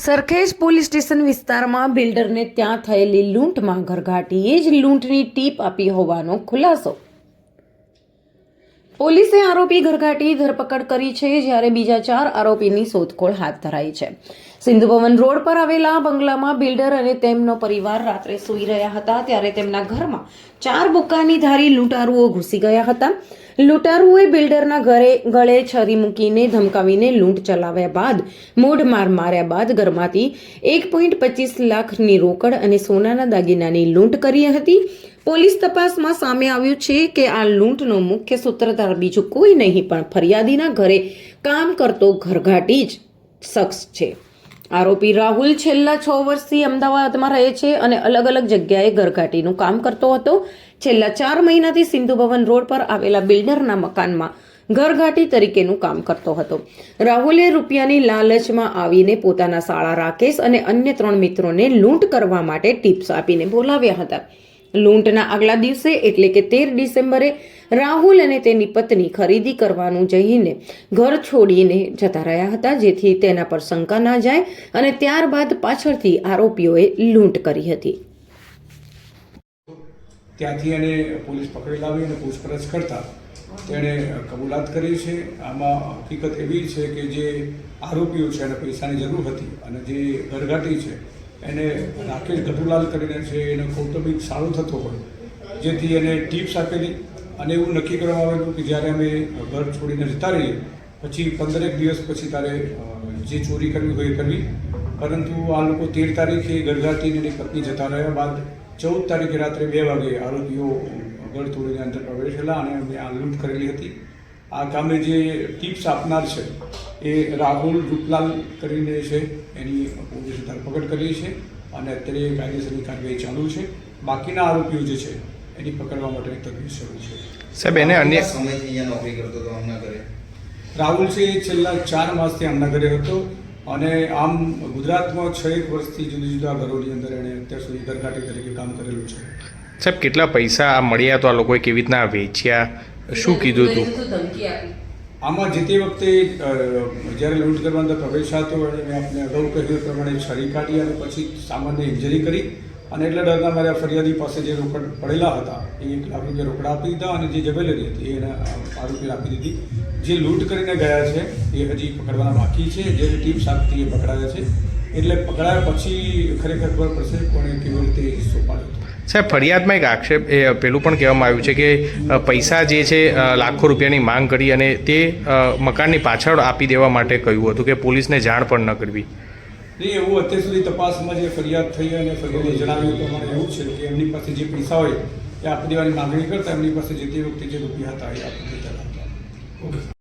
Sarkhej police station વિસ્તારમાં બિલ્ડરને ત્યાં થયેલી લૂંટમાં ઘરઘાટીએ જ લૂંટની ટીપ આપી હોવાનો ખુલાસો પોલીસે આરોપી ઘરઘાટી ધરપકડ કરી છે જ્યારે બીજા ચાર આરોપીની શોધખોળ હાથ ધરાઈ છે. સિંધુ ભવન રોડ પર આવેલા બંગલામાં બિલ્ડર અને તેમનો પરિવાર રાત્રે સૂઈ રહ્યા હતા ત્યારે તેમના ઘરમાં ચાર બુક્કાની ધારી લૂંટારુઓ ઘૂસી ગયા હતા. લૂંટારુઓએ બિલ્ડરના ઘરે ગળે છરી મૂકીને ધમકાવીને લૂંટ ચલાવ્યા બાદ, મોઢ માર માર્યા બાદ ઘરમાંથી એક પોઈન્ટ પચીસ લાખની રોકડ અને સોનાના દાગીનાની લૂંટ કરી હતી. પોલીસ તપાસમાં સામે આવ્યું છે કે આ લૂંટનો મુખ્ય સૂત્રધાર બીજું કોઈ નહીં, પણ ફરિયાદીના ઘરે કામ કરતો ઘરઘાટી જ શખ્સ છે. આરોપી રાહુલ છેલ્લા છ વર્ષથી અમદાવાદમાં રહે છે અને અલગ અલગ જગ્યાએ ઘરઘાટીનું કામ કરતો હતો. છેલ્લા ચાર મહિનાથી સિંધુ ભવન રોડ પર આવેલા બિલ્ડરના મકાનમાં ઘરઘાટી તરીકેનું કામ કરતો હતો. રાહુલે રૂપિયાની લાલચમાં આવીને પોતાના શાળા રાકેશ અને અન્ય ત્રણ મિત્રોને લૂંટ કરવા માટે ટિપ્સ આપીને બોલાવ્યા હતા. લૂંટના આગલા દિવસે, એટલે કે તેર ડિસેમ્બરે, રાહુલ અને તેની પત્ની ખરીદી કરવાનું જઈને ઘર છોડીને જતા રહ્યા હતા, જેથી તેના પર શંકા ના જાય અને ત્યારબાદ પાછળથી આરોપીઓએ લૂંટ કરી હતી. ત્યાંથી એને પોલીસ પકડી લાવી અને પૂછપરછ કરતા તેણે કબૂલાત કરી છે. આમાં હકીકત એવી છે કે જે આરોપીઓ છે, એને પૈસાની જરૂર હતી અને જે ઘરઘાટી છે એને રાકેશ ગઢુલાલ કરીને છે, એને કૌટુંબિક સારો થતો હોય, જેથી એને ટિપ્સ આપેલી અને એવું નક્કી કરવામાં આવેલું કે જ્યારે અમે ઘર છોડીને જતા રહીએ, પછી પંદરેક દિવસ પછી તારે જે ચોરી કરવી હોય એ કરવી. પરંતુ આ લોકો તેર તારીખે ઘરઘાટીને એની પત્ની જતા રહ્યા બાદ ચૌદ તારીખે રાત્રે બે વાગે આરોપીઓ ઘર તોડીને અંદર પ્રવેશેલા અને અમે આ લૂંટ કરેલી હતી. આ કામે જે ટિપ્સ આપનાર છે એ રાહુલ રૂપલાલ કરીને છે એની પોલીસે ધરપકડ કરી છે અને અત્યારે કાયદેસરની કાર્યવાહી ચાલુ છે. બાકીના આરોપીઓ જે છે એની પકડવા માટે તજવીજ શરૂ છે. સાહેબ એને અન્ય સમયથી અહીંયા નોકરી કરતો હતો હમણાં ઘરે રાહુલ છે એ છેલ્લા ચાર માસથી આમના ઘરે હતો અને આમ ગુજરાતમાં છ એક વર્ષથી જુદા જુદા ઘરોની અંદર એણે અત્યાર સુધી ઘરઘાટી તરીકે કામ કરેલું છે. સાહેબ કેટલા પૈસા આ મળ્યા તો આ લોકોએ કેવી રીતના વેચ્યા? શું કીધું હતું આમાં જે તે વખતે જ્યારે લૂંટ કરવા અંદર પ્રવેશ્યા હતો અને મેં આપને અગાઉ કહ્યું પ્રમાણે છરી કાઢી અને પછી સામાન્ય ઇન્જરી કરી અને એટલે ડરના મારા ફરિયાદી પાસે જે રોકડ પડેલા હતા એ એક લાખ રૂપિયા રોકડા આપી દીધા અને જે જવેલરી હતી એને આરોપીને આપી દીધી. જે લૂંટ કરીને ગયા છે એ હજી પકડવાના બાકી છે જે ટીમ આપતી એ પકડાયા છે. એટલે પકડાયા પછી ખરેખર ખબર પડશે કોણે કેવી રીતે હિસ્સો પાડ્યો હતો. સાહેબ ફરિયાદમાં એક આક્ષેપ એ પેલું પણ કહેવામાં આવ્યું છે કે પૈસા જે છે લાખો રૂપિયાની માંગ કરી અને તે મકાનની પાછળ આપી દેવા માટે કહ્યું હતું કે પોલીસને જાણ પણ ન કરવી. નહીં એવું અત્યાર સુધી તપાસમાં જે ફરિયાદ થઈ અને ફરિયાદે જણાવ્યું તો અમારે એવું છે કે એમની પાસે જે પૈસા હોય એ આપી દેવાની માગણી કરતા એમની પાસે જે તે વખતે જે રૂપિયા હતા એ આપી દેતા હતા.